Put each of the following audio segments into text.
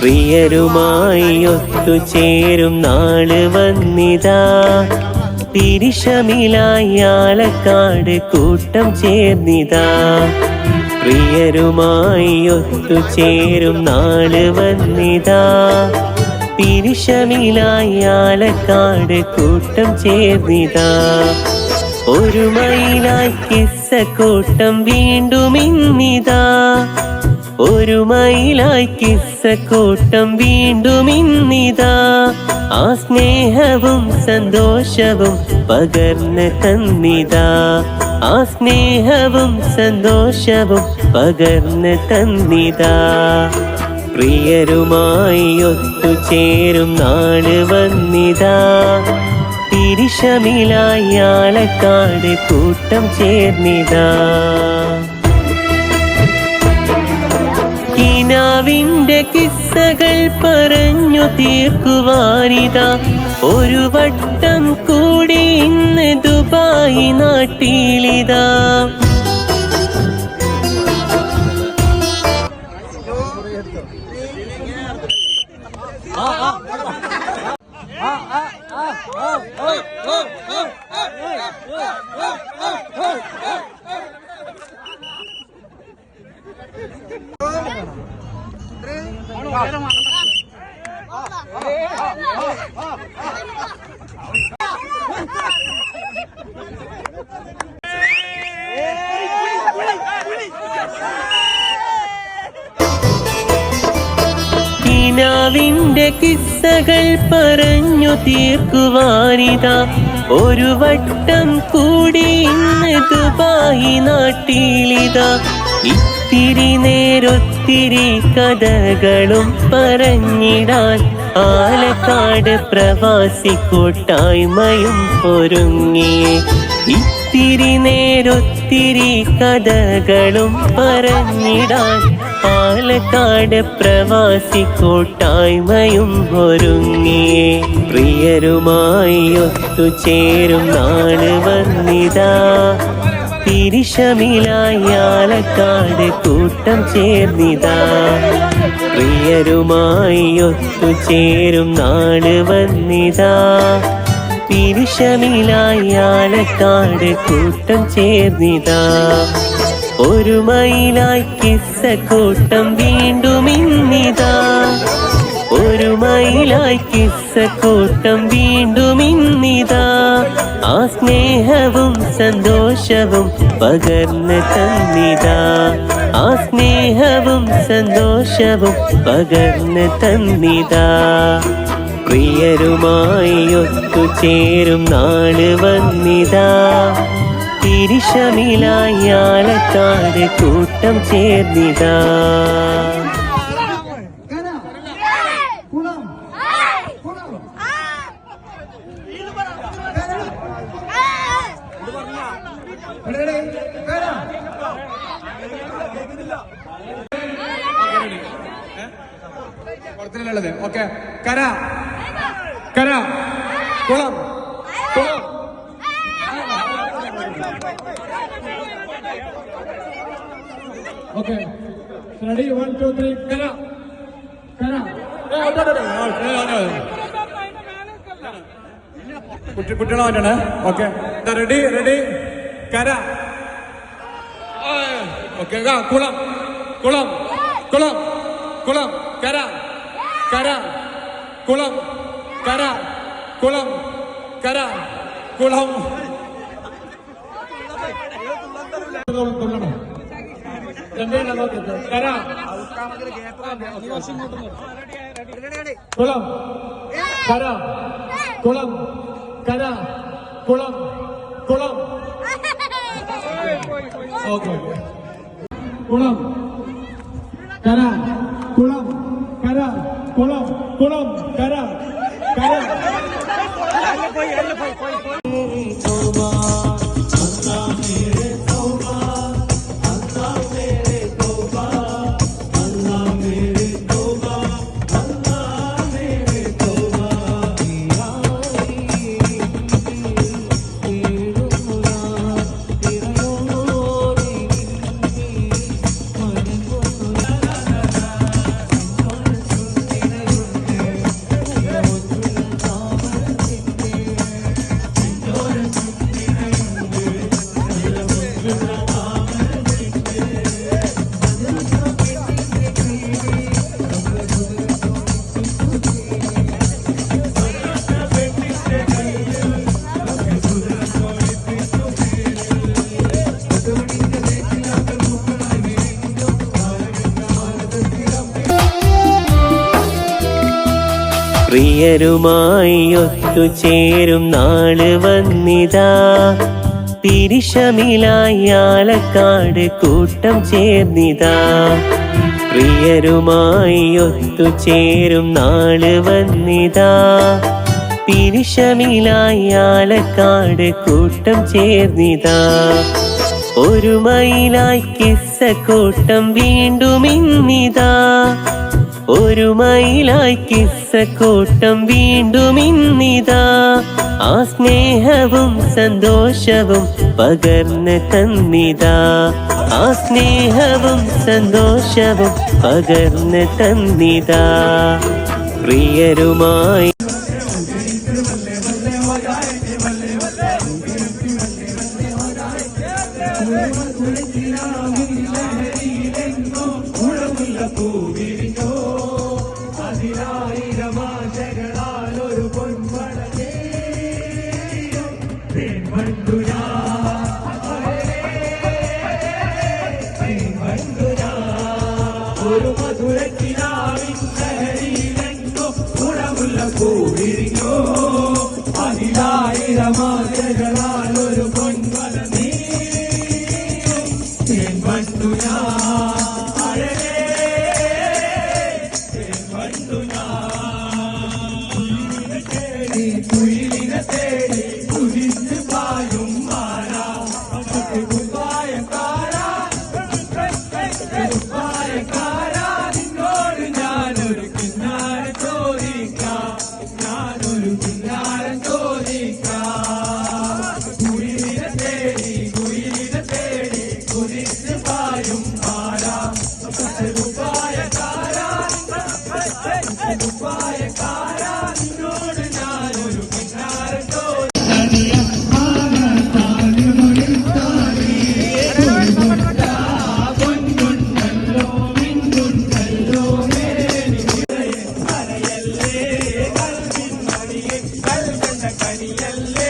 പ്രിയരുമായി ഒത്തുചേരും നാൾ വന്നിതാ. തിരിശമിലായാലക്കാട് കൂട്ടം ചേർന്നിതാ. പ്രിയരുമായി ഒത്തുചേരും നാൾ വന്നിതാ. തിരിശമിലായി ആലക്കാട് കൂട്ടം ചേർന്നിതാ. ഒരു മൈലായി കിസ്സ കൂട്ടം വീണ്ടും ഇന്നിതാ. ഒരു മൈലായി മയിലായി കിസ്സക്കൂട്ടം വീണ്ടും ഇന്നിതാ. ആ സ്നേഹവും സന്തോഷവും പകർന്ന് തന്നിതാ. ആ സ്നേഹവും സന്തോഷവും പകർന്ന് തന്നിതാ. പ്രിയരുമായി ഒത്തുചേരും നാട് വന്നിതാ. തിരിശമിലായി ആളക്കാട് കൂട്ടം ചേർന്നിതാ. കിനാവിന്റെ കിസ്സകൾ പറഞ്ഞു തീർക്കുവാനിതാ ഒരു വട്ടം കൂടി ഇന്ന് ദുബായി നാട്ടിലിതാ കിനാവിന്റെ കിസ്സകൾ പറഞ്ഞു തീർക്കുവാനിതാ. ഒരു വട്ടം കൂടി ഇന്ന് ദുബായി നാട്ടിലിതാ. ഇത്തിരി നേരൊത്തിരി കഥകളും പറഞ്ഞിടാൻ ആലക്കാട് പ്രവാസി കൂട്ടായ്മയും പൊരുങ്ങി ഇത്തിരി നേരൊത്തിരി കഥകളും പറഞ്ഞിടാൻ പാലക്കാട് പ്രവാസി കൂട്ടായ്മയും പൊരുങ്ങി പ്രിയരുമായി ഒത്തുചേരും നാൾ വന്നിതാ. തിരിശമിലായി ആലക്കാട് കൂട്ടം ചേർന്നിതാ. പ്രിയരുമായി ഒത്തുചേരും നാട് വന്നിതാ. തിരിശമിലായാലക്കാട് കൂട്ടം ചേർന്നിതാ. മയിലായി കിസ്സക്കൂട്ടം വീണ്ടും ഇന്നിതാ. ഒരു മയിലായി കിസ്സക്കൂട്ടം വീണ്ടും ഇന്നിതാ. ആ സ്നേഹവും സന്തോഷവും പകർന്ന് തന്നിതാ. ആ സ്നേഹവും സന്തോഷവും പകർന്ന് തന്നിതാ. പ്രിയരുമായി ഒത്തുചേരും നാൾ വന്നിതാ. തിരിശമിലായി ആലക്കാട് കൂട്ടം ചേർന്നിതാ. കുളത്തിലുള്ളത് ഓക്കെ കര. കര. കുളം. കുളം. Okay ready one two three കര. കര. കുട്ടി കുട്ടികളെ മാറ്റണേ. ഓക്കെ റെഡി റെഡി കര. ഓക്കെ കുളം. കുളം. കുളം. കുളം കര കര കുളം കര കുളം കര കുളം. കര കുളം കര കുളം കര കുളം കുളം ഓക്കെ കുളം കര കുളം കര കുളം കുളം കര കര പ്രിയരുമായി ഒത്തുചേരും നാൾ വന്നിതാ. തിരിശമിലായി ആലക്കാട് കൂട്ടം ചേർന്നിതാ. പ്രിയരുമായി ഒത്തുചേരും നാൾ വന്നിതാ. പിരിശമിലായി ആലക്കാട് കൂട്ടം ചേർന്നിതാ. ഒരു മയിലായി കിസ്സക്കൂട്ടം വീണ്ടും ഇന്നിതാ. ഒരു മയിലായി കിസ്സക്കൂട്ടം വീണ്ടും ഇന്നിതാ. ആ സ്നേഹവും സന്തോഷവും പകർന്ന് തന്നിതാ. ആ സ്നേഹവും സന്തോഷവും പകർന്ന് തന്നിതാ. പ്രിയരുമായി ಕಲ್ಕಂಡ ಕಣಿಯಲ್ಲೇ.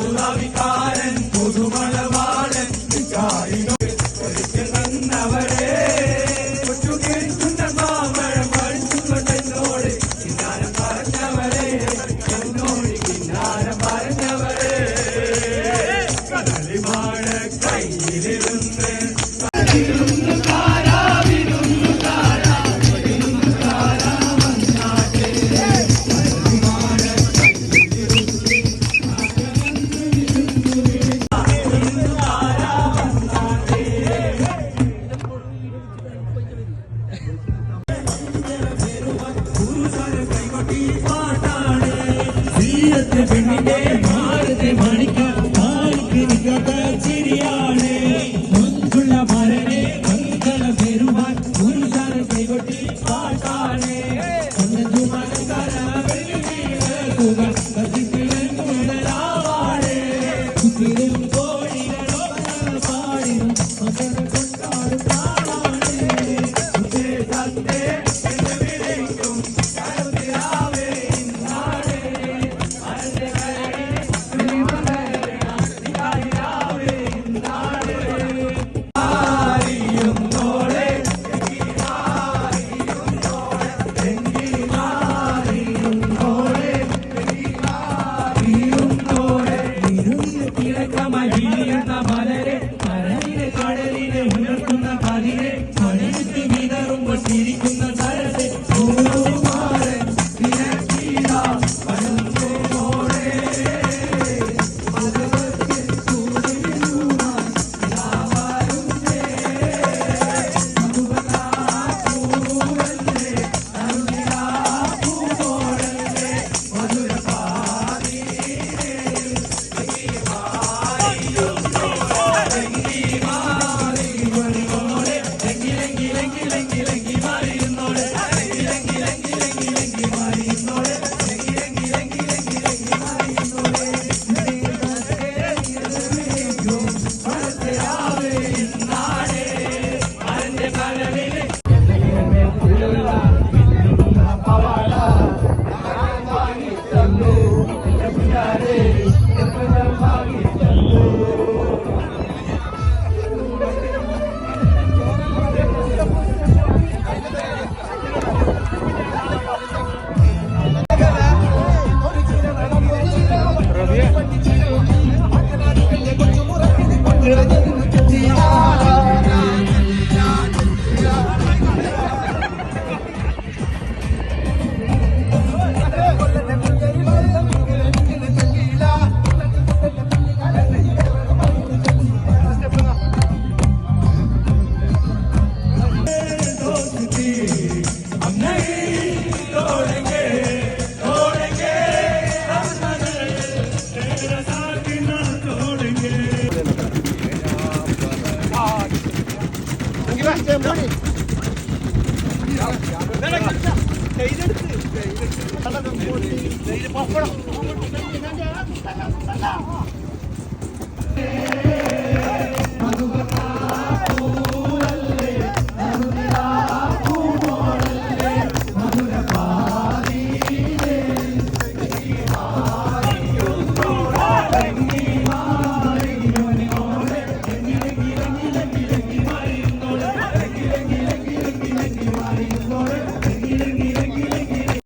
Tudo na Vitale. हुनर कुंदा बाजी ने Good. Vamos, fuera.